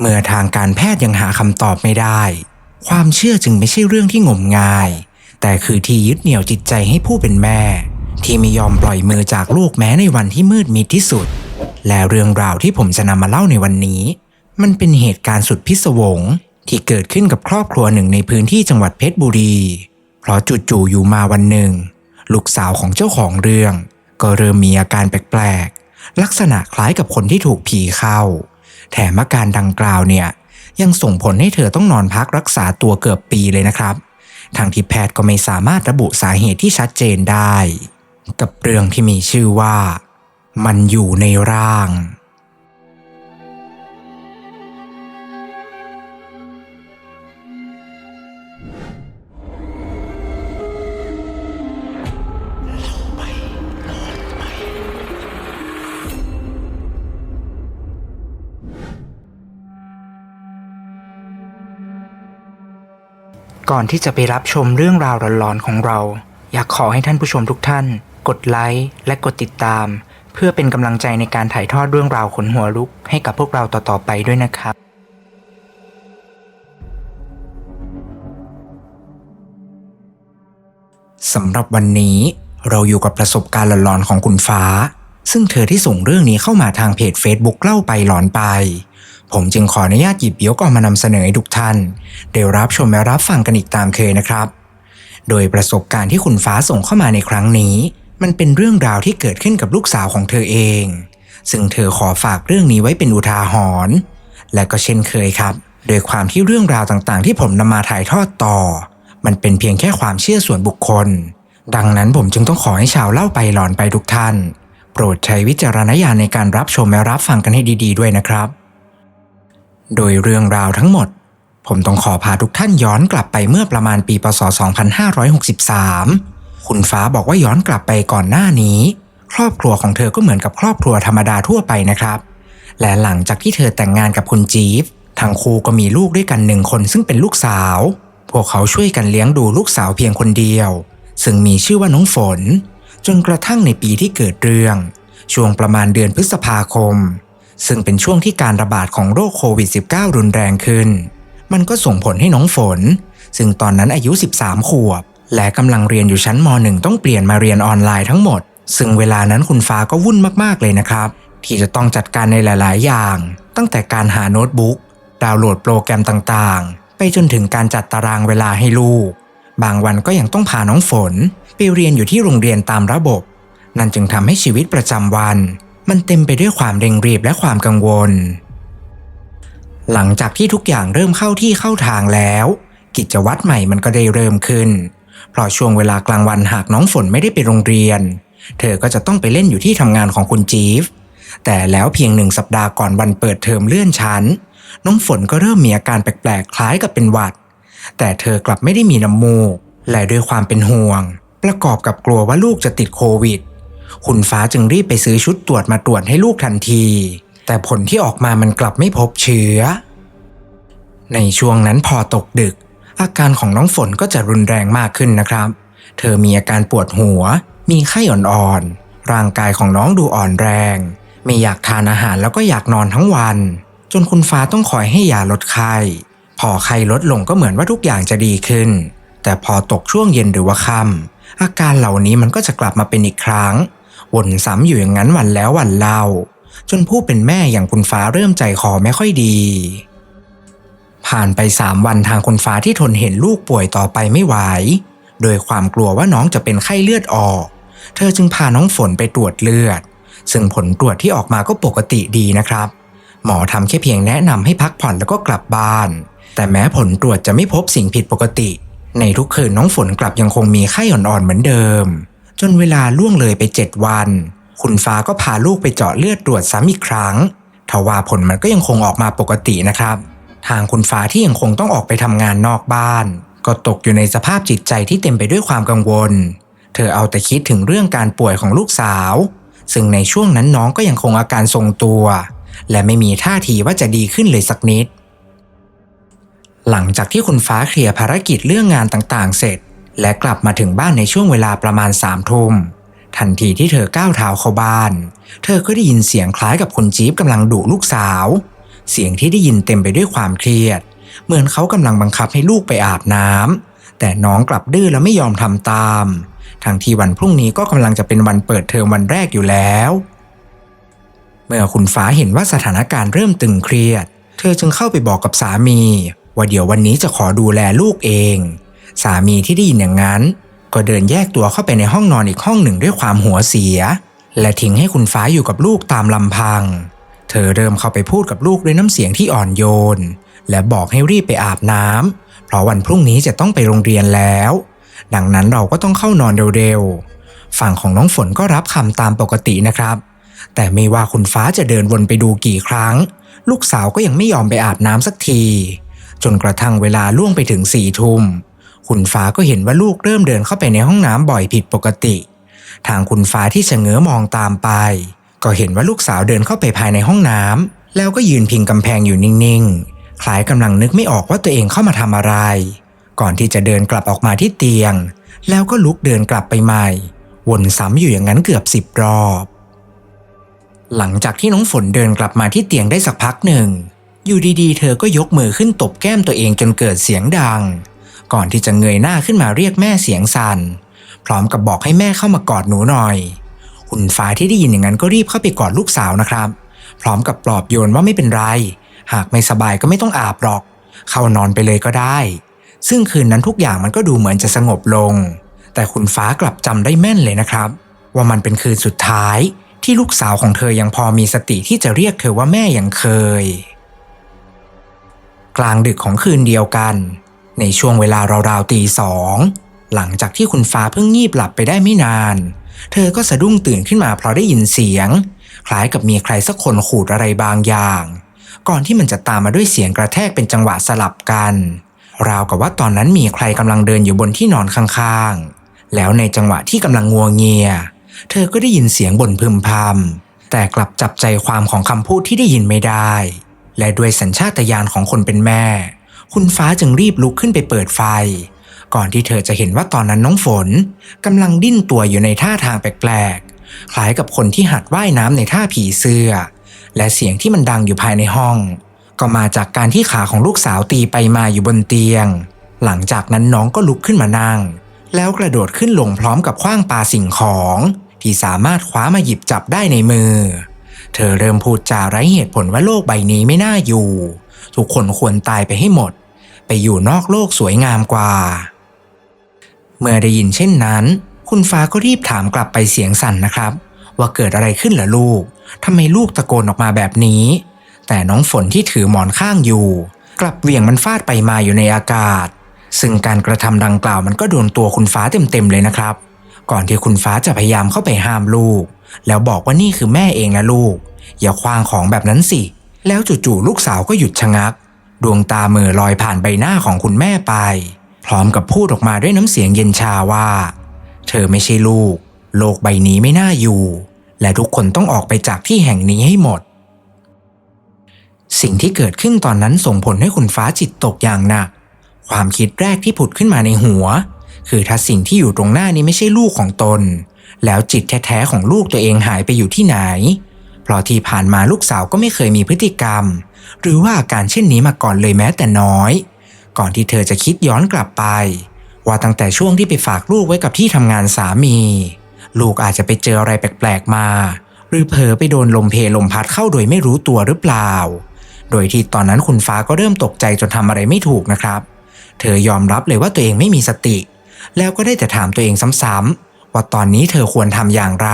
เมื่อทางการแพทย์ยังหาคำตอบไม่ได้ ความเชื่อจึงไม่ใช่เรื่องที่งมงาย แต่คือที่ยึดเหนี่ยวจิตใจให้ผู้เป็นแม่ ที่ไม่ยอมปล่อยมือจากลูกแม้ในวันที่มืดมิดที่สุด และเรื่องราวที่ผมจะนำมาเล่าในวันนี้ มันเป็นเหตุการณ์สุดพิศวงที่เกิดขึ้นกับครอบครัวหนึ่งในพื้นที่จังหวัดเพชรบุรี เพราะจู่ๆอยู่มาวันหนึ่ง ลูกสาวของเจ้าของเรื่อง ก็เริ่มมีอาการแปลกๆลักษณะคล้ายกับคนที่ถูกผีเข้า แถมอาการดังกล่าวเนี่ยยังส่งผลให้เธอต้องนอนพักรักษาตัวเกือบปีเลยนะครับ ทางที่แพทย์ก็ไม่สามารถระบุสาเหตุที่ชัดเจนได้ กับเรื่องที่มีชื่อว่า มันอยู่ในร่าง ก่อนที่จะไปรับชมเรื่องราวหลอนๆของเรา อยากขอให้ท่านผู้ชมทุกท่าน กดไลค์และกดติดตาม เพื่อเป็นกำลังใจในการถ่ายทอดเรื่องราวขนหัวลุกให้กับพวกเราต่อๆไปด้วยนะครับ สำหรับวันนี้เราอยู่กับประสบการณ์หลอนๆของคุณฟ้า ซึ่งเธอที่ส่งเรื่องนี้เข้ามาทางเพจ Facebook เล่าไปหลอนไป ผมจึงขออนุญาตหยิบยกออกมานำเสนอให้ทุกท่านได้รับชมและรับฟังกันอีกตามเคยนะครับ โดยประสบการณ์ที่คุณฟ้าส่งเข้ามาในครั้งนี้ มันเป็นเรื่องราวที่เกิดขึ้นกับลูกสาวของเธอเอง ซึ่งเธอขอฝากเรื่องนี้ไว้เป็นอุทาหรณ์และก็เช่นเคยครับ โดยความที่เรื่องราวต่างๆ ที่ผมนำมาถ่ายทอดต่อ มันเป็นเพียงแค่ความเชื่อส่วนบุคคล ดังนั้นผมจึงต้องขอให้ชาวเล่าไปหลอนไปทุกท่าน โปรดใช้วิจารณญาณในการรับชมและรับฟังกันให้ดี ๆ ด้วยนะครับ โดยเรื่องราวทั้งหมด ผมต้องขอพาทุกท่านย้อนกลับไปเมื่อประมาณปีพศ 2563 คุณฟ้าบอกว่าย้อนกลับไปก่อนหน้านี้ ครอบครัวของเธอก็เหมือนกับครอบครัวธรรมดาทั่วไปนะครับ และหลังจากที่เธอแต่งงานกับคุณจีฟทั้งคู่ก็มีลูกด้วยกันหนึ่งคนซึ่งเป็นลูกสาว พวกเขาช่วยกันเลี้ยงดูลูกสาวเพียงคนเดียว ซึ่งมีชื่อว่าน้องฝน จนกระทั่งในปีที่เกิดเรื่อง ช่วงประมาณเดือนพฤษภาคม ซึ่งเป็นช่วงที่การระบาดของโรคโควิด -19 รุนแรงขึ้น มันก็ส่งผลให้น้องฝน ซึ่งตอนนั้นอายุ 13 ขวบ และกำลังเรียนอยู่ชั้นม .1 ต้องเปลี่ยนมาเรียนออนไลน์ทั้งหมด ซึ่งเวลานั้นคุณฟ้าก็วุ่นมากๆเลยนะครับ ที่จะต้องจัดการในหลาย ๆ อย่าง ตั้งแต่การหาโน้ตบุ๊กดาวน์โหลดโปรแกรมต่างๆ ไปจนถึงการจัดตารางเวลาให้ลูก บางวันก็ยังต้องพาน้องฝน ไปเรียนอยู่ที่โรงเรียนตามระบบ นั่นจึงทำให้ชีวิตประจำวัน มันเต็มไปด้วยความเร่งรีบและความกังวล หลังจากที่ทุกอย่างเริ่มเข้าที่เข้าทางแล้ว กิจวัตรใหม่มันก็ได้เริ่มขึ้น เพราะช่วงเวลากลางวันหากน้องฝนไม่ได้ไปโรงเรียน เธอก็จะต้องไปเล่นอยู่ที่ทำงานของคุณจีฟ แต่แล้วเพียงหนึ่งสัปดาห์ก่อนวันเปิดเทอมเลื่อนชั้น น้องฝนก็เริ่มมีอาการแปลกๆ คล้ายกับเป็นหวัด แต่เธอกลับไม่ได้มีน้ำมูก และด้วยความเป็นห่วง ประกอบกับกลัวว่าลูกจะติดโควิด คุณฟ้าจึงรีบไปซื้อชุดตรวจมาตรวจให้ลูกทันที แต่ผลที่ออกมามันกลับไม่พบเชื้อ ในช่วงนั้นพอตกดึก อาการของน้องฝนก็จะรุนแรงมากขึ้นนะครับ เธอมีอาการปวดหัว มีไข้อ่อนๆ ร่างกายของน้องดูอ่อนแรง ไม่อยากทานอาหารแล้วก็อยากนอนทั้งวัน จนคุณฟ้าต้องคอยให้ยาลดไข้ พอไข้ลดลงก็เหมือนว่าทุกอย่างจะดีขึ้น แต่พอตกช่วงเย็นหรือว่าค่ำอาการเหล่านี้มันก็จะกลับมาเป็นอีกครั้ง วนซ้ำอยู่อย่างนั้นวันแล้ววันเล่า จนผู้เป็นแม่อย่างคุณฟ้าเริ่มใจคอไม่ค่อยดี ผ่านไปสามวันทางคุณฟ้าที่ทนเห็นลูกป่วยต่อไปไม่ไหวโดยความกลัวว่าน้องจะเป็นไข้เลือดออก เธอจึงพาน้องฝนไปตรวจเลือด ซึ่งผลตรวจที่ออกมาก็ปกติดีนะครับ หมอทำแค่เพียงแนะนำให้พักผ่อนแล้วก็กลับบ้าน แต่แม้ผลตรวจจะไม่พบสิ่งผิดปกติ ในทุกคืนน้องฝนกลับยังคงมีไข้อ่อนๆเหมือนเดิม จนเวลาล่วงเลยไปเจ็ดวัน คุณฟ้าก็พาลูกไปเจาะเลือดตรวจซ้ำอีกครั้งทว่าผลมันก็ยังคงออกมาปกตินะครับ ทางคุณฟ้าที่ยังคงต้องออกไปทำงานนอกบ้าน ก็ตกอยู่ในสภาพจิตใจที่เต็มไปด้วยความกังวล เธอเอาแต่คิดถึงเรื่องการป่วยของลูกสาว ซึ่งในช่วงนั้นน้องก็ยังคงอาการทรงตัว และไม่มีท่าทีว่าจะดีขึ้นเลยสักนิด หลังจากที่คุณฟ้าเคลียร์ภารกิจเรื่องงานต่างๆ เสร็จ และกลับมาถึงบ้านในช่วงเวลาประมาณสามทุ่มทันทีที่เธอก้าวเท้าเข้าบ้าน เธอก็ได้ยินเสียงคล้ายกับคนจี๊บกำลังดุลูกสาว เสียงที่ได้ยินเต็มไปด้วยความเครียด เหมือนเขากำลังบังคับให้ลูกไปอาบน้ำแต่น้องกลับดื้อและไม่ยอมทำตาม ทั้งที่วันพรุ่งนี้ก็กำลังจะเป็นวันเปิดเทอมวันแรกอยู่แล้ว เมื่อคุณฟ้าเห็นว่าสถานการณ์เริ่มตึงเครียด เธอจึงเข้าไปบอกกับสามี ว่าเดี๋ยววันนี้จะขอดูแลลูกเอง สามีที่ได้ยินอย่างนั้น ก็เดินแยกตัวเข้าไปในห้องนอนอีกห้องหนึ่งด้วยความหัวเสีย และทิ้งให้คุณฟ้าอยู่กับลูกตามลำพัง เธอเริ่มเข้าไปพูดกับลูกด้วยน้ำเสียงที่อ่อนโยน และบอกให้รีบไปอาบน้ำเพราะวันพรุ่งนี้จะต้องไปโรงเรียนแล้ว ดังนั้นเราก็ต้องเข้านอนเร็วๆฝั่งของน้องฝนก็รับคำตามปกตินะครับ แต่ไม่ว่าคุณฟ้าจะเดินวนไปดูกี่ครั้ง ลูกสาวก็ยังไม่ยอมไปอาบน้ำสักทีจนกระทั่งเวลาล่วงไปถึงสี่ทุ่ม คุณฟ้าก็เห็นว่าลูกเริ่มเดินเข้าไปในห้องน้ำบ่อยผิดปกติ ทางคุณฟ้าที่เฉง้อมองตามไป ก็เห็นว่าลูกสาวเดินเข้าไปภายในห้องน้ำแล้วก็ยืนพิงกำแพงอยู่นิ่งๆ คล้ายกำลังนึกไม่ออกว่าตัวเองเข้ามาทำอะไร ก่อนที่จะเดินกลับออกมาที่เตียง แล้วก็ลุกเดินกลับไปใหม่ วนซ้ำอยู่อย่างนั้นเกือบสิบรอบ หลังจากที่น้องฝนเดินกลับมาที่เตียงได้สักพักหนึ่ง อยู่ดีๆ เธอก็ยกมือขึ้นตบแก้มตัวเองจนเกิดเสียงดัง ก่อนที่จะเงยหน้าขึ้นมาเรียกแม่เสียงสั่นพร้อมกับบอกให้แม่เข้ามากอดหนูหน่อยคุณฟ้าที่ได้ยินอย่างนั้นก็รีบเข้าไปกอดลูกสาวนะครับ พร้อมกับปลอบโยนว่าไม่เป็นไร หากไม่สบายก็ไม่ต้องอาบหรอก เข้านอนไปเลยก็ได้ ซึ่งคืนนั้นทุกอย่างมันก็ดูเหมือนจะสงบลง แต่คุณฟ้ากลับจำได้แม่นเลยนะครับ ว่ามันเป็นคืนสุดท้ายที่ลูกสาวของเธอยังพอมีสติที่จะเรียกเธอว่าแม่อย่างเคย กลางดึกของคืนเดียวกัน ในช่วงเวลาราวๆตีสองหลังจากที่คุณฟ้าเพิ่งงีบหลับไปได้ไม่นาน เธอก็สะดุ้งตื่นขึ้นมาเพราะได้ยินเสียง คล้ายกับมีใครสักคนขูดอะไรบางอย่าง ก่อนที่มันจะตามมาด้วยเสียงกระแทกเป็นจังหวะสลับกัน ราวกับว่าตอนนั้นมีใครกำลังเดินอยู่บนที่นอนข้างๆ แล้วในจังหวะที่กำลังงัวเงีย เธอก็ได้ยินเสียงบ่นพึมพำแต่กลับจับใจความของคำพูดที่ได้ยินไม่ได้ และด้วยสัญชาตญาณของคนเป็นแม่ คุณฟ้าจึงรีบลุกขึ้นไปเปิดไฟ ก่อนที่เธอจะเห็นว่าตอนนั้นน้องฝนกำลังดิ้นตัวอยู่ในท่าทางแปลกๆ คล้ายกับคนที่หัดว่ายน้ำในท่าผีเสื้อ และเสียงที่มันดังอยู่ภายในห้อง ก็มาจากการที่ขาของลูกสาวตีไปมาอยู่บนเตียง หลังจากนั้นน้องก็ลุกขึ้นมานั่ง แล้วกระโดดขึ้นลงพร้อมกับคว้างปาสิ่งของ ที่สามารถคว้ามาหยิบจับได้ในมือ เธอเริ่มพูดจาไร้เหตุผลว่าโลกใบนี้ไม่น่าอยู่ ทุกคนควรตายไปให้หมด ไปอยู่นอกโลกสวยงามกว่า เมื่อได้ยินเช่นนั้น คุณฟ้าก็รีบถามกลับไปเสียงสั่นนะครับ ว่าเกิดอะไรขึ้นเหรอลูกทำไมลูกตะโกนออกมาแบบนี้ แต่น้องฝนที่ถือหมอนข้างอยู่ กลับเหวี่ยงมันฟาดไปมาอยู่ในอากาศ ซึ่งการกระทำดังกล่าวมันก็โดนตัวคุณฟ้าเต็มๆเลยนะครับ ก่อนที่คุณฟ้าจะพยายามเข้าไปห้ามลูก แล้วบอกว่านี่คือแม่เองนะลูก อย่าคว้างของแบบนั้นสิ แล้วจู่ๆลูกสาวก็หยุดชะงัก ดวงตาเมื่อลอยผ่านใบหน้าของคุณแม่ไป พร้อมกับพูดออกมาด้วยน้ำเสียงเย็นชาว่า เธอไม่ใช่ลูก โลกใบนี้ไม่น่าอยู่ และทุกคนต้องออกไปจากที่แห่งนี้ให้หมด สิ่งที่เกิดขึ้นตอนนั้นส่งผลให้คุณฟ้าจิตตกอย่างหนัก ความคิดแรกที่ผุดขึ้นมาในหัว คือถ้าสิ่งที่อยู่ตรงหน้านี้ไม่ใช่ลูกของตน แล้วจิตแท้ๆของลูกตัวเองหายไปอยู่ที่ไหน เพราะที่ผ่านมาลูกสาวก็ไม่เคยมีพฤติกรรม หรือว่าอาการเช่นนี้มาก่อนเลยแม้แต่น้อย ก่อนที่เธอจะคิดย้อนกลับไป ว่าตั้งแต่ช่วงที่ไปฝากลูกไว้กับที่ทำงานสามี ลูกอาจจะไปเจออะไรแปลกๆมา หรือเผลอไปโดนลมเพลลมพัดเข้าโดยไม่รู้ตัวหรือเปล่า โดยที่ตอนนั้นคุณฟ้าก็เริ่มตกใจจนทำอะไรไม่ถูกนะครับ เธอยอมรับเลยว่าตัวเองไม่มีสติ แล้วก็ได้แต่ถามตัวเองซ้ำๆว่าตอนนี้เธอควรทำอย่างไร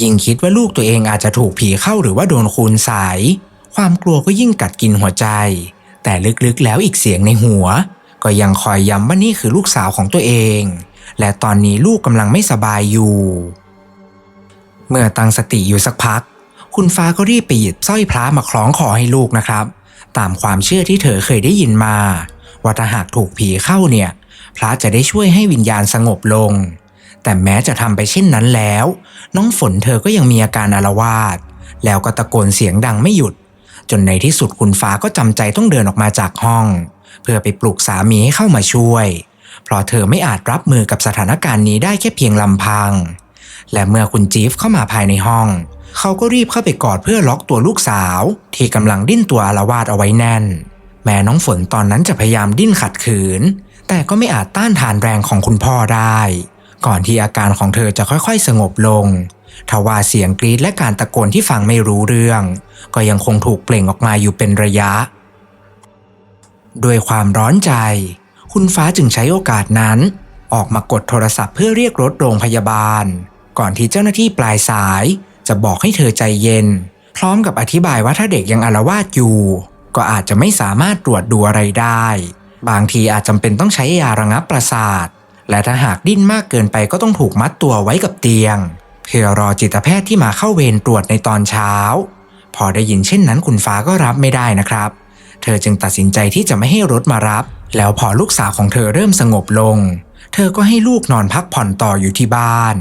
ยิ่งคิดว่าลูกตัวเองอาจจะถูกผีเข้าหรือว่าโดนคูณใสาย ความกลัวก็ยิ่งกัดกินหัวใจ แต่ลึกๆแล้วอีกเสียงในหัว ก็ยังคอยย้ำว่านี่คือลูกสาวของตัวเอง และตอนนี้ลูกกำลังไม่สบายอยู่ เมื่อตั้งสติอยู่สักพัก คุณฟ้าก็รีบไปหยิบสร้อยพระมาคล้องคอให้ลูกนะครับ ตามความเชื่อที่เธอเคยได้ยินมา ว่าถ้าหากถูกผีเข้าเนี่ย พระจะได้ช่วยให้วิญญาณสงบลง แต่แม้จะทำไปเช่นนั้นแล้ว น้องฝนเธอก็ยังมีอาการอารวาสแล้วก็ตะโกนเสียงดังไม่หยุด จนในที่สุดคุณฟ้าก็จำใจต้องเดินออกมาจากห้อง เพื่อไปปลุกสามีให้เข้ามาช่วย เพราะเธอไม่อาจรับมือกับสถานการณ์นี้ได้แค่เพียงลำพัง และเมื่อคุณจีฟเข้ามาภายในห้อง เขาก็รีบเข้าไปกอดเพื่อล็อกตัวลูกสาว ที่กำลังดิ้นตัวอาละวาดเอาไว้แน่น แม้น้องฝนตอนนั้นจะพยายามดิ้นขัดขืน แต่ก็ไม่อาจต้านทานแรงของคุณพ่อได้ ก่อนที่อาการของเธอจะค่อยๆ สงบลงทว่าเสียงกรีดและการตะโกนที่ฟังไม่รู้เรื่อง ก็ยังคงถูกเปล่งออกมาอยู่เป็นระยะ ด้วยความร้อนใจ คุณฟ้าจึงใช้โอกาสนั้น ออกมากดโทรศัพท์เพื่อเรียกรถโรงพยาบาล ก่อนที่เจ้าหน้าที่ปลายสาย จะบอกให้เธอใจเย็น พร้อมกับอธิบายว่าถ้าเด็กยังอาละวาดอยู่ ก็อาจจะไม่สามารถตรวจดูอะไรได้ บางทีอาจจำเป็นต้องใช้ยาระงับประสาท และถ้าหากดิ้นมากเกินไปก็ต้องถูกมัดตัวไว้กับเตียง เพื่อรอจิตแพทย์ที่มาเข้าเวรตรวจในตอนเช้า พอได้ยินเช่นนั้นคุณฟ้าก็รับไม่ได้นะครับ เธอจึงตัดสินใจที่จะไม่ให้รถมารับ แล้วพอลูกสาวของเธอเริ่มสงบลง เธอก็ให้ลูกนอนพักผ่อนต่ออยู่ที่บ้าน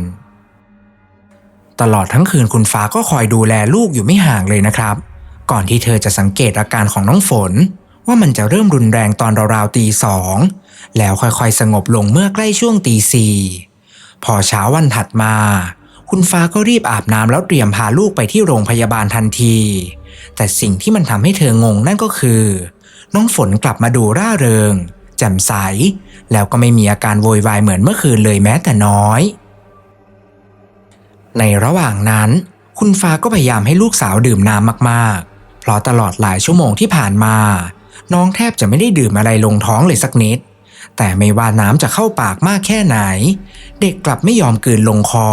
ตลอดทั้งคืนคุณฟ้าก็คอยดูแลลูกอยู่ไม่ห่างเลยนะครับ ก่อนที่เธอจะสังเกตอาการของน้องฝน ว่ามันจะเริ่มรุนแรงตอนราวๆตีสอง แล้วค่อยๆสงบลงเมื่อใกล้ช่วงตีสี่พอเช้าวันถัดมา คุณฟ้าก็รีบอาบน้ำแล้วเตรียมพาลูกไปที่โรงพยาบาลทันที แต่สิ่งที่มันทำให้เธองงนั่นก็คือ น้องฝนกลับมาดูร่าเริง แจ่มใส แล้วก็ไม่มีอาการโวยวายเหมือนเมื่อคืนเลยแม้แต่น้อย ในระหว่างนั้น คุณฟ้าก็พยายามให้ลูกสาวดื่มน้ำมากๆ เพราะตลอดหลายชั่วโมงที่ผ่านมา น้องแทบจะไม่ได้ดื่มอะไรลงท้องเลยสักนิด แต่ไม่ว่าน้ำจะเข้าปากมากแค่ไหน เด็กกลับไม่ยอมกลืนลงคอ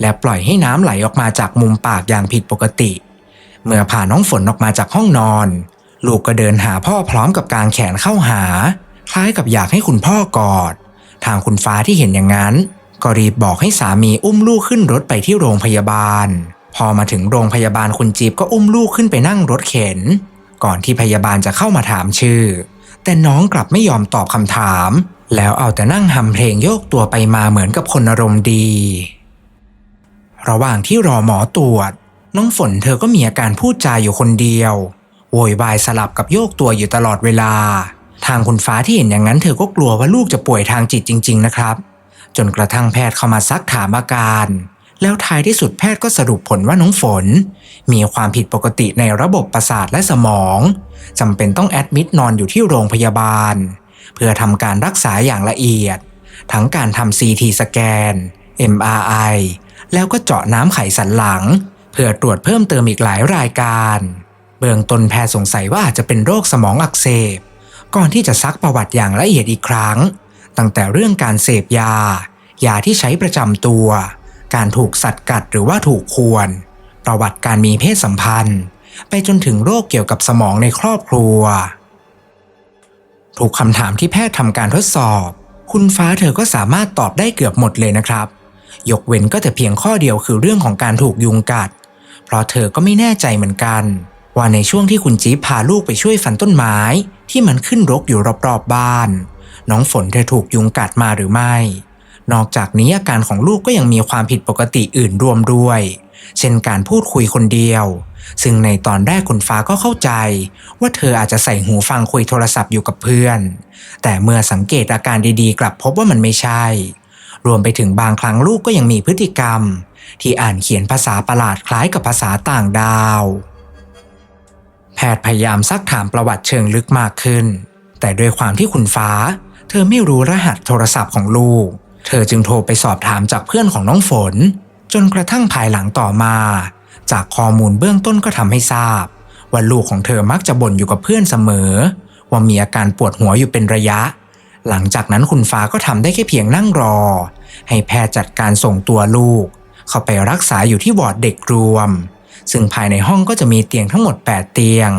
และปล่อยให้น้ำไหลออกมาจากมุมปากอย่างผิดปกติ เมื่อพาน้องฝนออกมาจากห้องนอน ลูกก็เดินหาพ่อพร้อมกับกางแขนเข้าหา คล้ายกับอยากให้คุณพ่อกอด ทางคุณฟ้าที่เห็นอย่างนั้น ก็รีบบอกให้สามีอุ้มลูกขึ้นรถไปที่โรงพยาบาล พอมาถึงโรงพยาบาลคุณจีบก็อุ้มลูกขึ้นไปนั่งรถเข็น ก่อนที่พยาบาลจะเข้ามาถามชื่อ แต่น้องกลับไม่ยอมตอบคำถาม แล้วเอาแต่นั่งหำเพลงโยกตัวไปมาเหมือนกับคนอารมณ์ดี ระหว่างที่รอหมอตรวจ น้องฝนเธอก็มีอาการพูดจาอยู่คนเดียว โวยวายสลับกับโยกตัวอยู่ตลอดเวลา ทางคุณฟ้าที่เห็นอย่างนั้น เธอก็กลัวว่าลูกจะป่วยทางจิตจริง ๆ นะครับ จนกระทั่งแพทย์เข้ามาซักถามอาการ แล้วท้ายที่สุดแพทย์ก็สรุปผลว่าน้องฝน มีความผิดปกติในระบบประสาทและสมองจำเป็นต้องแอดมิดนอนอยู่ที่โรงพยาบาล เพื่อทำการรักษาอย่างละเอียด ทั้งการทำ CT สแกน MRI แล้วก็เจาะน้ำไขสันหลัง เพื่อตรวจเพิ่มเติมอีกหลายรายการ เบื้องต้นแพทย์สงสัยว่าอาจจะเป็นโรคสมองอักเสบ ก่อนที่จะซักประวัติอย่างละเอียดอีกครั้ง ตั้งแต่เรื่องการเสพยา ยาที่ใช้ประจำตัว การถูกสัตว์กัดหรือว่าถูกควนประวัติการมีเพศสัมพันธ์ ไปจนถึงโรคเกี่ยวกับสมองในครอบครัว ถูกคำถามที่แพทย์ทำการทดสอบ คุณฟ้าเธอก็สามารถตอบได้เกือบหมดเลยนะครับ ยกเว้นก็แต่เพียงข้อเดียวคือเรื่องของการถูกยุงกัด เพราะเธอก็ไม่แน่ใจเหมือนกัน ว่าในช่วงที่คุณจี๊บพาลูกไปช่วยฟันต้นไม้ ที่มันขึ้นรกอยู่รอบๆบบ้าน น้องฝนเธอถูกยุงกัดมาหรือไม่ นอกจากนี้อาการของลูกก็ยังมีความผิดปกติอื่นรวมด้วย เช่นการพูดคุยคนเดียว ซึ่งในตอนแรกคุณฟ้าก็เข้าใจ ว่าเธออาจจะใส่หูฟังคุยโทรศัพท์อยู่กับเพื่อน แต่เมื่อสังเกตอาการดีๆ กลับพบว่ามันไม่ใช่ รวมไปถึงบางครั้งลูกก็ยังมีพฤติกรรม ที่อ่านเขียนภาษาประหลาดคล้ายกับภาษาต่างดาว แพทย์พยายามซักถามประวัติเชิงลึกมากขึ้น แต่ด้วยความที่คุณฟ้า เธอไม่รู้รหัสโทรศัพท์ของลูก เธอจึงโทรไปสอบถามจากเพื่อนของน้องฝน จนกระทั่งภายหลังต่อมา จากข้อมูลเบื้องต้นก็ทำให้ทราบ ว่าลูกของเธอมักจะบ่นอยู่กับเพื่อนเสมอ ว่ามีอาการปวดหัวอยู่เป็นระยะ หลังจากนั้นคุณฟ้าก็ทำได้แค่เพียงนั่งรอ ให้แพทย์จัดการส่งตัวลูก เข้าไปรักษาอยู่ที่วอร์ดเด็กรวม ซึ่งภายในห้องก็จะมีเตียงทั้งหมด 8 เตียง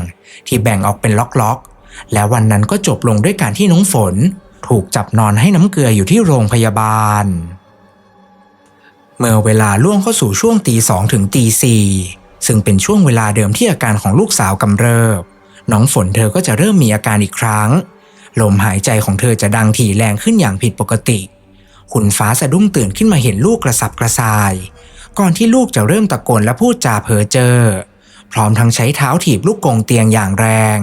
ที่แบ่งออกเป็นล็อกๆและวันนั้นก็จบลงด้วยการที่น้องฝน ถูกจับนอนให้น้ำเกลืออยู่ที่โรงพยาบาล เมื่อเวลาล่วงเข้าสู่ช่วงตีสองถึงตีสี่ซึ่งเป็นช่วงเวลาเดิมที่อาการของลูกสาวกำเริบ น้องฝนเธอก็จะเริ่มมีอาการอีกครั้ง ลมหายใจของเธอจะดังถี่แรงขึ้นอย่างผิดปกติ คุณฟ้าสะดุ้งตื่นขึ้นมาเห็นลูกกระสับกระส่าย ก่อนที่ลูกจะเริ่มตะโกนและพูดจาเพ้อเจ้อพร้อมทั้งใช้เท้าถีบลูกกงเตียงอย่างแรง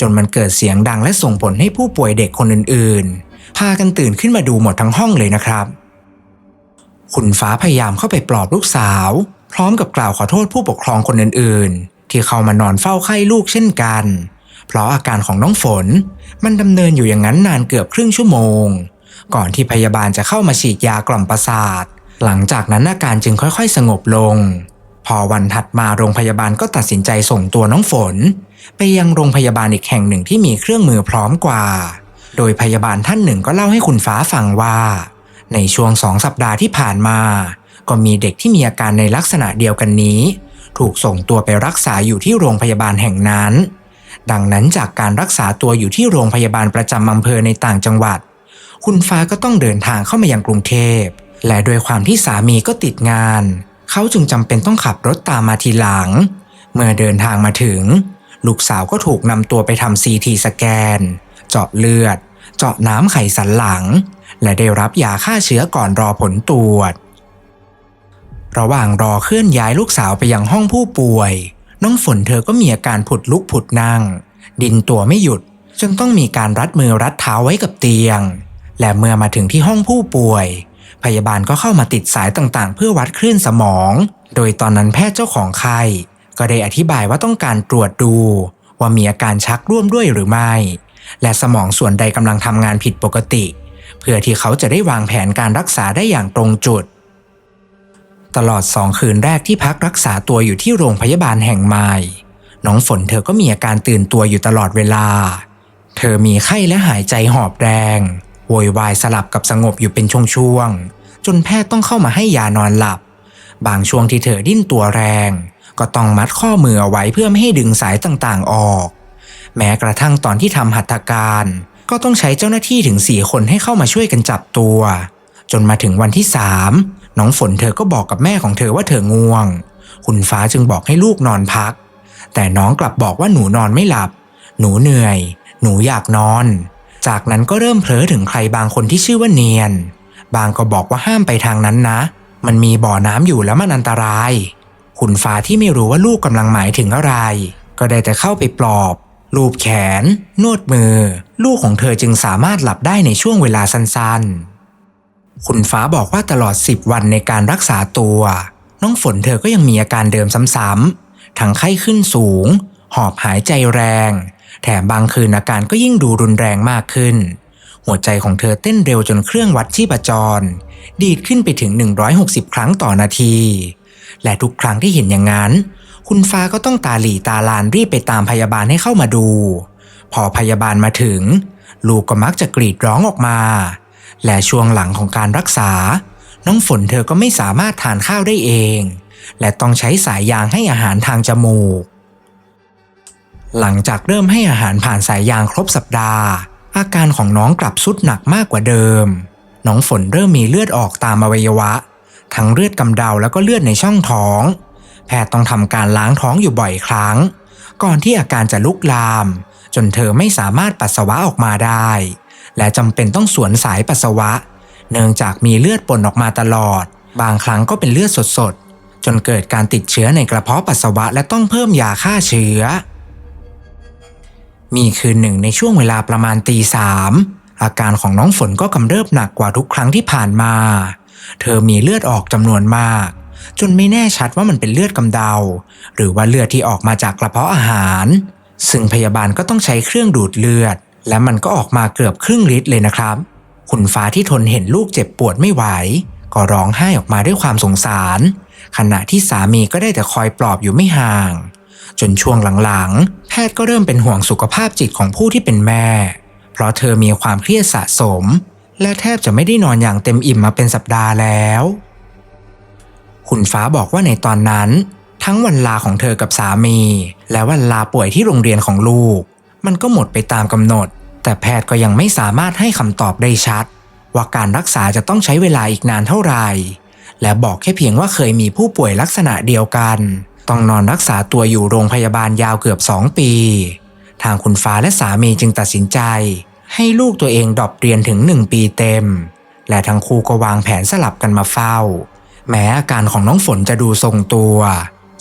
จนมันเกิดเสียงดังและส่งผลให้ผู้ป่วยเด็กคนอื่นๆ พากันตื่นขึ้นมาดูหมดทั้งห้องเลยนะครับ คุณฟ้าพยายามเข้าไปปลอบลูกสาว พร้อมกับกล่าวขอโทษผู้ปกครองคนอื่นๆ ที่เข้ามานอนเฝ้าไข้ลูกเช่นกัน เพราะอาการของน้องฝน มันดำเนินอยู่อย่างนั้นนานเกือบครึ่งชั่วโมง ก่อนที่พยาบาลจะเข้ามาฉีดยากล่อมประสาท หลังจากนั้นอาการจึงค่อยๆ สงบลง พอวันถัดมาโรงพยาบาลก็ตัดสินใจส่งตัวน้องฝน ไปยังโรงพยาบาลอีกแห่งหนึ่งที่มีเครื่องมือพร้อมกว่า โดยพยาบาลท่านหนึ่งก็เล่าให้คุณฟ้าฟังว่า ในช่วงสองสัปดาห์ที่ผ่านมา ก็มีเด็กที่มีอาการในลักษณะเดียวกันนี้ ถูกส่งตัวไปรักษาอยู่ที่โรงพยาบาลแห่งนั้น ดังนั้นจากการรักษาตัวอยู่ที่โรงพยาบาลประจำอำเภอในต่างจังหวัด คุณฟ้าก็ต้องเดินทางเข้ามายังกรุงเทพและโดยความที่สามีก็ติดงาน เขาจึงจำเป็นต้องขับรถตามมาทีหลัง เมื่อเดินทางมาถึง ลูกสาวก็ถูกนำตัวไปทำซีทีสแกน เจาะเลือด เจาะน้ำไขสันหลัง และได้รับยาฆ่าเชื้อก่อนรอผลตรวจ ระหว่างรอเคลื่อนย้ายลูกสาวไปยังห้องผู้ป่วย น้องฝนเธอก็มีอาการผุดลุกผุดนั่ง ดินตัวไม่หยุดจนต้องมีการรัดมือรัดเท้าไว้กับเตียง และเมื่อมาถึงที่ห้องผู้ป่วย พยาบาลก็เข้ามาติดสายต่างๆ เพื่อวัดคลื่นสมอง โดยตอนนั้นแพทย์เจ้าของไข้ก็ได้อธิบายว่าต้องการตรวจดู ว่ามีอาการชักร่วมด้วยหรือไม่ และสมองส่วนใดกำลังทำงานผิดปกติ เพื่อที่เขาจะได้วางแผนการรักษาได้อย่างตรงจุด ตลอดสองคืนแรกที่พักรักษาตัวอยู่ที่โรงพยาบาลแห่งใหม่น้องฝนเธอก็มีอาการตื่นตัวอยู่ตลอดเวลา เธอมีไข้และหายใจหอบแรง วยวายสลับกับสงบอยู่เป็นช่วงๆ จนแพทย์ต้องเข้ามาให้ยานอนหลับ บางช่วงที่เธอดิ้นตัวแรง ก็ต้องมัดข้อมือเอาไว้เพื่อไม่ให้ดึงสายต่างๆออก แม้กระทั่งตอนที่ทำหัตถการ ก็ต้องใช้เจ้าหน้าที่ถึงสี่คนให้เข้ามาช่วยกันจับตัว จนมาถึงวันที่สามน้องฝนเธอก็บอกกับแม่ของเธอว่าเธอง่วง คุณฟ้าจึงบอกให้ลูกนอนพัก แต่น้องกลับบอกว่าหนูนอนไม่หลับ หนูเหนื่อย หนูอยากนอน จากนั้นก็เริ่มเผลอถึงใครบางคนที่ชื่อว่าเนียน บางก็บอกว่าห้ามไปทางนั้นนะ มันมีบ่อน้ำอยู่แล้วมันอันตรายคุณฟ้าที่ไม่รู้ว่าลูกกำลังหมายถึงอะไร ก็ได้แต่เข้าไปปลอบ ลูบแขน นวดมือ ลูกของเธอจึงสามารถหลับได้ในช่วงเวลาสั้นๆคุณฟ้าบอกว่าตลอด 10 วันในการรักษาตัว น้องฝนเธอก็ยังมีอาการเดิมซ้ำๆทั้งไข้ขึ้นสูง หอบหายใจแรง แถมบางคืนอาการก็ยิ่งดูรุนแรงมากขึ้น หัวใจของเธอเต้นเร็วจนเครื่องวัดชีพจร ดีดขึ้นไปถึง 160 ครั้งต่อนาที และทุกครั้งที่เห็นอย่างนั้น คุณฟ้าก็ต้องตาหลีตาลานรีบไปตามพยาบาลให้เข้ามาดู พอพยาบาลมาถึง ลูกก็มักจะกรีดร้องออกมา และช่วงหลังของการรักษา น้องฝนเธอก็ไม่สามารถทานข้าวได้เอง และต้องใช้สายยางให้อาหารทางจมูก หลังจากเริ่มให้อาหารผ่านสายยางครบสัปดาห์ อาการของน้องกลับสุดหนักมากกว่าเดิม น้องฝนเริ่มมีเลือดออกตามอวัยวะ ทั้งเลือดกำเดาแล้วก็เลือดในช่องท้อง แพทย์ต้องทำการล้างท้องอยู่บ่อยครั้ง ก่อนที่อาการจะลุกลาม จนเธอไม่สามารถปัสสาวะออกมาได้ และจำเป็นต้องสวนสายปัสสาวะ เนื่องจากมีเลือดปนออกมาตลอด บางครั้งก็เป็นเลือดสดๆจนเกิดการติดเชื้อในกระเพาะปัสสาวะและต้องเพิ่มยาฆ่าเชื้อ มีคืนหนึ่งในช่วงเวลาประมาณตีสามอาการของน้องฝนก็กำเริบหนักกว่าทุกครั้งที่ผ่านมา เธอมีเลือดออกจำนวนมาก จนไม่แน่ชัดว่ามันเป็นเลือดกำเดา หรือว่าเลือดที่ออกมาจากกระเพาะอาหาร ซึ่งพยาบาลก็ต้องใช้เครื่องดูดเลือด และมันก็ออกมาเกือบครึ่งลิตรเลยนะครับ คุณฟ้าที่ทนเห็นลูกเจ็บปวดไม่ไหว ก็ร้องไห้ออกมาด้วยความสงสาร ขณะที่สามีก็ได้แต่คอยปลอบอยู่ไม่ห่าง จนช่วงหลังๆ แพทย์ก็เริ่มเป็นห่วงสุขภาพจิตของผู้ที่เป็นแม่ เพราะเธอมีความเครียดสะสม และแทบจะไม่ได้นอนอย่างเต็มอิ่มมาเป็นสัปดาห์แล้ว คุณฟ้าบอกว่าในตอนนั้น ทั้งวันลาของเธอกับสามี และวันลาป่วยที่โรงเรียนของลูก มันก็หมดไปตามกำหนด แต่แพทย์ก็ยังไม่สามารถให้คำตอบได้ชัด ว่าการรักษาจะต้องใช้เวลาอีกนานเท่าไหร่และบอกแค่เพียงว่าเคยมีผู้ป่วยลักษณะเดียวกัน ต้องนอนรักษาตัวอยู่โรงพยาบาลยาวเกือบ 2 ปี ทางคุณฟ้าและสามีจึงตัดสินใจ ให้ลูกตัวเองดรอปเรียนถึง 1 ปีเต็ม และทั้งคู่ก็วางแผนสลับกันมาเฝ้า แม้อาการของน้องฝนจะดูทรงตัว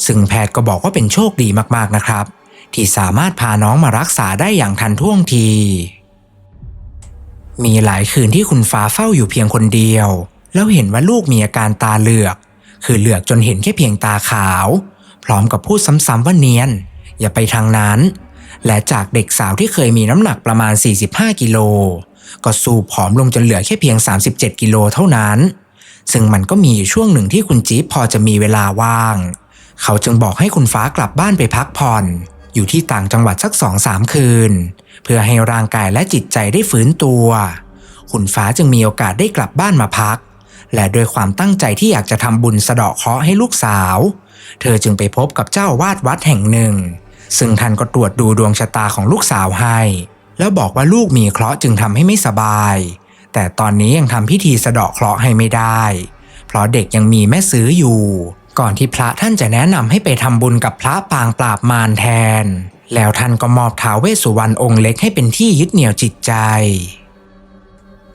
ซึ่งแพทย์ก็บอกว่าเป็นโชคดีมากๆนะครับ ที่สามารถพาน้องมารักษาได้อย่างทันท่วงที มีหลายคืนที่คุณฟ้าเฝ้าอยู่เพียงคนเดียว แล้วเห็นว่าลูกมีอาการตาเหลือกคือเหลือกจนเห็นแค่เพียงตาขาว พร้อมกับพูดซ้ำๆว่าเนียน อย่าไปทางนั้น และจากเด็กสาวที่เคยมีน้ำหนักประมาณ 45 กิโล ก็สู้ผอมลงจนเหลือแค่เพียง 37 กิโลเท่านั้น ซึ่งมันก็มีอยู่ช่วงหนึ่งที่คุณจี๊บพอจะมีเวลาว่าง เขาจึงบอกให้คุณฟ้ากลับบ้านไปพักผ่อน อยู่ที่ต่างจังหวัดสักสองสามคืน เพื่อให้ร่างกายและจิตใจได้ฟื้นตัว คุณฟ้าจึงมีโอกาสได้กลับบ้านมาพักและด้วยความตั้งใจที่อยากจะทำบุญสะเดาะเคราะห์ให้ลูกสาว เธอจึงไปพบกับเจ้าวาดวัดแห่งหนึ่ง ซึ่งท่านก็ตรวจดูดวงชะตาของลูกสาวให้ แล้วบอกว่าลูกมีเคราะห์จึงทำให้ไม่สบาย แต่ตอนนี้ยังทำพิธีสะเดาะเคราะห์ให้ไม่ได้ เพราะเด็กยังมีแม่ซื้ออยู่ ก่อนที่พระท่านจะแนะนำให้ไปทำบุญกับพระปางปราบมารแทน แล้วท่านก็มอบท้าวเวสสุวรรณองค์เล็กให้เป็นที่ยึดเหนี่ยวจิตใจ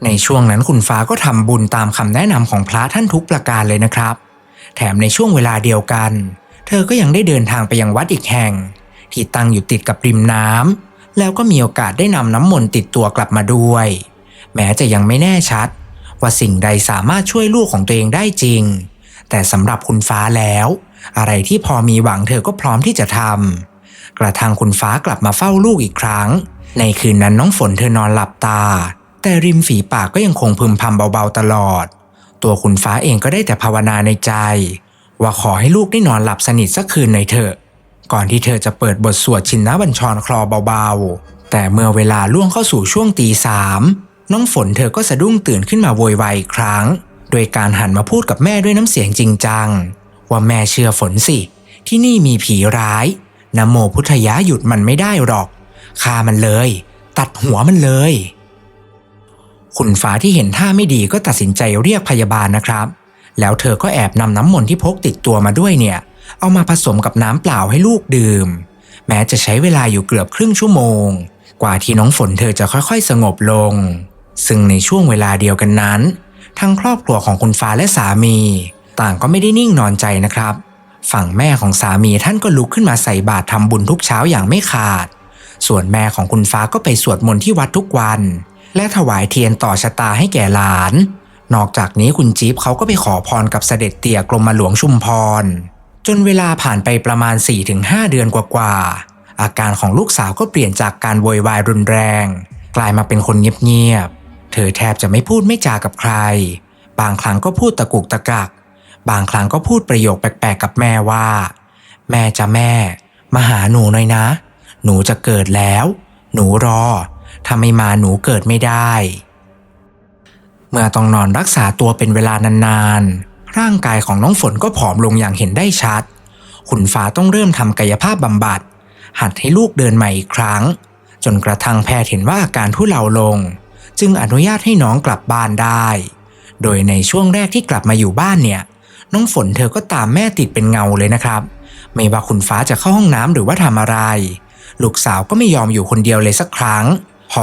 ในช่วงนั้นคุณฟ้าก็ทำบุญตามคำแนะนำของพระท่านทุกประการเลยนะครับ แถมในช่วงเวลาเดียวกัน เธอก็ยังได้เดินทางไปยังวัดอีกแห่ง ที่ตั้งอยู่ติดกับริมน้ำแล้วก็มีโอกาสได้นำน้ำมนต์ติดตัวกลับมาด้วย แม้จะยังไม่แน่ชัด ว่าสิ่งใดสามารถช่วยลูกของตัวเองได้จริง แต่สำหรับคุณฟ้าแล้ว อะไรที่พอมีหวังเธอก็พร้อมที่จะทำกระทั่งคุณฟ้ากลับมาเฝ้าลูกอีกครั้ง ในคืนนั้นน้องฝนเธอนอนหลับตา แต่ริมฝีปากก็ยังคงพึมพำเบาๆตลอด ตัวคุณฟ้าเองก็ได้แต่ภาวนาในใจ ว่าขอให้ลูกได้นอนหลับสนิทสักคืนหน่อยเถอะ ก่อนที่เธอจะเปิดบทสวดชินนบัญชรคลอเบาๆ แต่เมื่อเวลาล่วงเข้าสู่ช่วงตีสามน้องฝนเธอก็สะดุ้งตื่นขึ้นมาโวยวายอีกครั้ง โดยการหันมาพูดกับแม่ด้วยน้ำเสียงจริงจัง ว่าแม่เชื่อฝนสิ ที่นี่มีผีร้ายนโมพุทธยะหยุดมันไม่ได้หรอกฆ่ามันเลย ตัดหัวมันเลย คุณฟ้าที่เห็นท่าไม่ดีก็ตัดสินใจเรียกพยาบาลนะครับ แล้วเธอก็แอบนำน้ำมนต์ที่พกติดตัวมาด้วยเนี่ย เอามาผสมกับน้ำเปล่าให้ลูกดื่ม แม้จะใช้เวลาอยู่เกือบครึ่งชั่วโมง กว่าที่น้องฝนเธอจะค่อยๆ สงบลง ซึ่งในช่วงเวลาเดียวกันนั้น ทั้งครอบครัวของคุณฟ้าและสามี ต่างก็ไม่ได้นิ่งนอนใจนะครับ ฝั่งแม่ของสามีท่านก็ลุกขึ้นมาใส่บาตรทำบุญทุกเช้าอย่างไม่ขาด ส่วนแม่ของคุณฟ้าก็ไปสวดมนต์ที่วัดทุกวัน และถวายเทียนต่อชะตาให้แก่หลาน นอกจากนี้คุณจี๊บเขาก็ไปขอพรกับเสด็จเตี่ยกรมหลวงชุมพร จนเวลาผ่านไปประมาณ 4-5 เดือนกว่าๆอาการของลูกสาวก็เปลี่ยนจากการโวยวายรุนแรง กลายมาเป็นคนเงียบๆเธอแทบจะไม่พูดไม่จากับใคร บางครั้งก็พูดตะกุกตะกัก บางครั้งก็พูดประโยคแปลกๆกับแม่ว่า แม่จะแม่ มาหาหนูหน่อยนะ หนูจะเกิดแล้ว หนูรอ ถ้าไม่มาหนูเกิดไม่ได้ เมื่อต้องนอนรักษาตัวเป็นเวลานานๆ ร่างกายของน้องฝนก็ผอมลงอย่างเห็นได้ชัด ขุนฟ้าต้องเริ่มทำกายภาพบำบัด หัดให้ลูกเดินใหม่อีกครั้ง จนกระทั่งแพทย์เห็นว่าอาการทุเลาลง จึงอนุญาตให้น้องกลับบ้านได้ โดยในช่วงแรกที่กลับมาอยู่บ้านเนี่ย น้องฝนเธอก็ตามแม่ติดเป็นเงาเลยนะครับ ไม่ว่าคุณฟ้าจะเข้าห้องน้ำหรือว่าทำอะไร ลูกสาวก็ไม่ยอมอยู่คนเดียวเลยสักครั้ง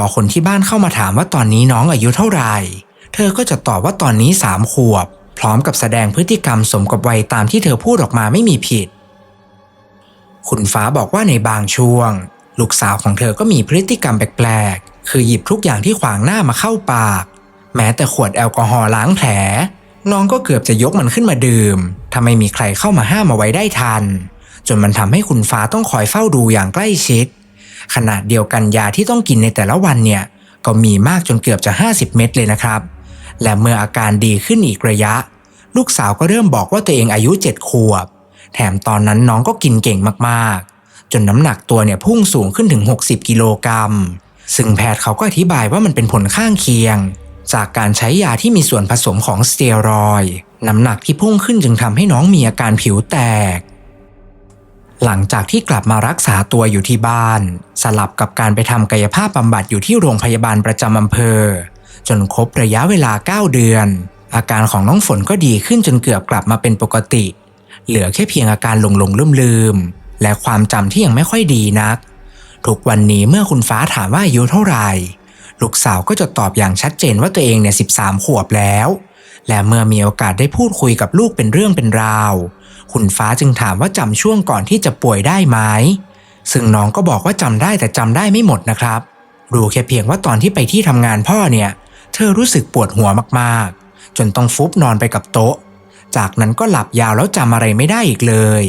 อคนที่บ้านเข้ามาถามว่าตอนนี้น้องอายุเท่าไหร่ เธอก็จะตอบว่าตอนนี้สามขวบ พร้อมกับแสดงพฤติกรรมสมกับวัยตามที่เธอพูดออกมาไม่มีผิด คุณฟ้าบอกว่าในบางช่วง ลูกสาวของเธอก็มีพฤติกรรมแปลกๆ คือหยิบทุกอย่างที่ขวางหน้ามาเข้าปาก แม้แต่ขวดแอลกอฮอล์ล้างแผล น้องก็เกือบจะยกมันขึ้นมาดื่มถ้าไม่มีใครเข้ามาห้ามเอาไว้ได้ทัน จนมันทำให้คุณฟ้าต้องคอยเฝ้าดูอย่างใกล้ชิด ขนาดเดียวกันยาที่ต้องกินในแต่ละวันเนี่ยก็มีมากจนเกือบจะ 50 เม็ดเลยนะครับ และเมื่ออาการดีขึ้นอีกระยะ ลูกสาวก็เริ่มบอกว่าตัวเองอายุ 7 ขวบ แถมตอนนั้นน้องก็กินเก่งมากๆ จนน้ำหนักตัวเนี่ยพุ่งสูงขึ้นถึง 60 กิโลกรัม ซึ่งแพทย์เขาก็อธิบายว่ามันเป็นผลข้างเคียง จากการใช้ยาที่มีส่วนผสมของสเตียรอย น้ำหนักที่พุ่งขึ้นจึงทำให้น้องมีอาการผิวแตก หลังจากที่กลับมารักษาตัวอยู่ที่บ้าน สลับกับการไปทำกายภาพบำบัดอยู่ที่โรงพยาบาลประจำอำเภอ จนครบระยะเวลา 9 เดือน อาการของน้องฝนก็ดีขึ้นจนเกือบกลับมาเป็นปกติ เหลือแค่เพียงอาการหลงหลงลืมลืมและความจำที่ยังไม่ค่อยดีนัก ทุกวันนี้เมื่อคุณฟ้าถามว่าอายุเท่าไหร่ ลูกสาวก็จะตอบอย่างชัดเจนว่าตัวเองเนี่ย 13 ขวบแล้ว และเมื่อมีโอกาสได้พูดคุยกับลูกเป็นเรื่องเป็นราว คุณฟ้าจึงถามว่าจำช่วงก่อนที่จะป่วยได้ไหมซึ่งน้องก็บอกว่าจำได้แต่จำได้ไม่หมดนะครับ รู้แค่เพียงว่าตอนที่ไปที่ทำงานพ่อเนี่ย เธอรู้สึกปวดหัวมากๆ จนต้องฟุบนอนไปกับโต๊ะ จากนั้นก็หลับยาวแล้วจำอะไรไม่ได้อีกเลย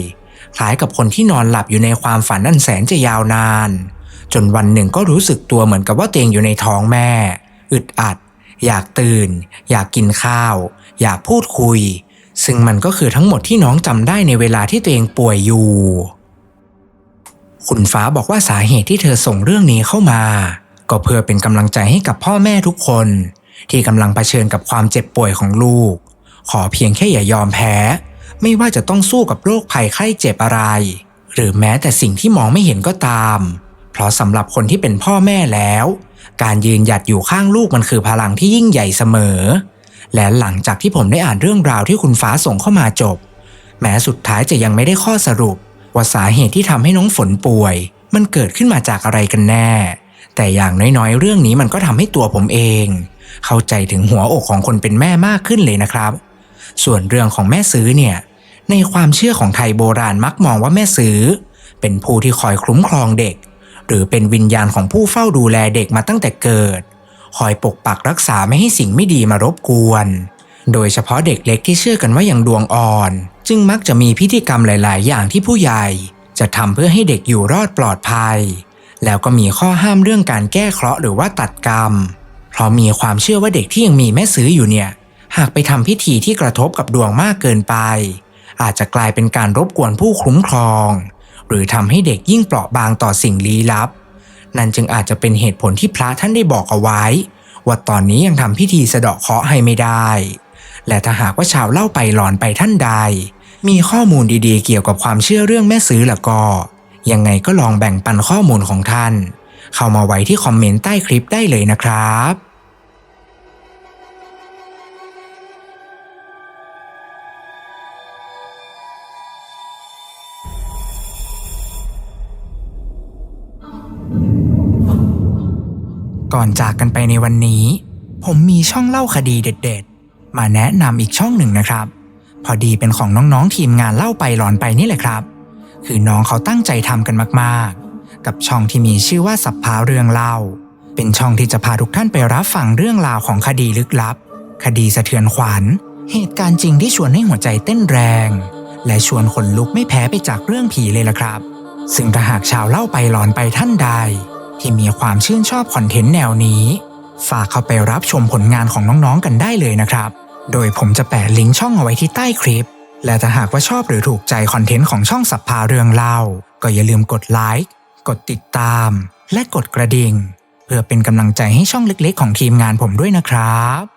คล้ายกับคนที่นอนหลับอยู่ในความฝันอันแสนจะยาวนาน จนวันหนึ่งก็รู้สึกตัวเหมือนกับว่าเตัวเองอยู่ในท้องแม่ อึดอัด อยากตื่น อยากกินข้าว อยากพูดคุย ซึ่งมันก็คือทั้งหมดที่น้องจำได้ในเวลาที่ตัวเองป่วยอยู่ คุณฟ้าบอกว่าสาเหตุที่เธอส่งเรื่องนี้เข้ามา ก็เพื่อเป็นกำลังใจให้กับพ่อแม่ทุกคน ที่กำลังเผชิญกับความเจ็บป่วยของลูก ขอเพียงแค่อย่ายอมแพ้ ไม่ว่าจะต้องสู้กับโรคภัยไข้เจ็บอะไร หรือแม้แต่สิ่งที่มองไม่เห็นก็ตาม เพราะสำหรับคนที่เป็นพ่อแม่แล้ว การยืนหยัดอยู่ข้างลูกมันคือพลังที่ยิ่งใหญ่เสมอ และหลังจากที่ผมได้อ่านเรื่องราวที่คุณฟ้าส่งเข้ามาจบ แม้สุดท้ายจะยังไม่ได้ข้อสรุป ว่าสาเหตุที่ทำให้น้องฝนป่วย มันเกิดขึ้นมาจากอะไรกันแน่ แต่อย่างน้อยๆ เรื่องนี้มันก็ทำให้ตัวผมเอง เข้าใจถึงหัวอกของคนเป็นแม่มากขึ้นเลยนะครับ ส่วนเรื่องของแม่ซื้อเนี่ยในความเชื่อของไทยโบราณมักมองว่าแม่ซื้อ เป็นผู้ที่คอยคุ้มครองเด็ก หรือเป็นวิญญาณของผู้เฝ้าดูแลเด็กมาตั้งแต่เกิด คอยปกปักรักษาไม่ให้สิ่งไม่ดีมารบกวน โดยเฉพาะเด็กเล็กที่เชื่อกันว่าอยังดวงอ่อน จึงมักจะมีพิธีกรรมหลาย ๆ อย่างที่ผู้ใหญ่ จะทำเพื่อให้เด็กอยู่รอดปลอดภัย แล้วก็มีข้อห้ามเรื่องการแก้เคราะห์หรือว่าตัดกรรม เพราะมีความเชื่อว่าเด็กที่ยังมีแม่ซื้ออยู่เนี่ย หากไปทำพิธีที่กระทบกับดวงมากเกินไป อาจจะกลายเป็นการรบกวนผู้คุ้มครอง หรือทำให้เด็กยิ่งเปราะบางต่อสิ่งลี้ลับ นั่นจึงอาจจะเป็นเหตุผลที่พระท่านได้บอกเอาไว้ ว่าตอนนี้ยังทำพิธีสะเดาะเคราะห์ให้ไม่ได้ และถ้าหากว่าชาวเล่าไปหลอนไปท่านใด มีข้อมูลดีๆ เกี่ยวกับความเชื่อเรื่องแม่ซื้อละก็ ยังไงก็ลองแบ่งปันข้อมูลของท่าน เข้ามาไว้ที่คอมเมนต์ใต้คลิปได้เลยนะครับ ก่อนจากกันไปในวันนี้ ผมมีช่องเล่าคดีเด็ด ๆ มาแนะนำอีกช่องหนึ่งนะครับ พอดีเป็นของน้องๆทีมงานเล่าไปหลอนไปนี่แหละครับ คือน้องเขาตั้งใจทำกันมากๆ กับช่องที่มีชื่อว่าสับพาเรื่องเล่า เป็นช่องที่จะพาทุกท่านไปรับฟังเรื่องราวของคดีลึกลับ คดีสะเทือนขวัญ เหตุการณ์จริงที่ชวนให้หัวใจเต้นแรง และชวนขนลุกไม่แพ้ไปจากเรื่องผีเลยล่ะครับ ซึ่งถ้าหากชาวเล่าไปหลอนไปท่านใด ที่มีความชื่นชอบคอนเทนต์แนวนี้ ฝากเข้าไปรับชมผลงานของน้องๆกันได้เลยนะครับ โดยผมจะแปะลิงก์ช่องเอาไว้ที่ใต้คลิป และถ้าหากว่าชอบหรือถูกใจคอนเทนต์ของช่องสัพพาเรื่องเล่า ก็อย่าลืมกดไลค์ กดติดตาม และกดกระดิ่ง เพื่อเป็นกำลังใจให้ช่องเล็กๆ ของทีมงานผมด้วยนะครับ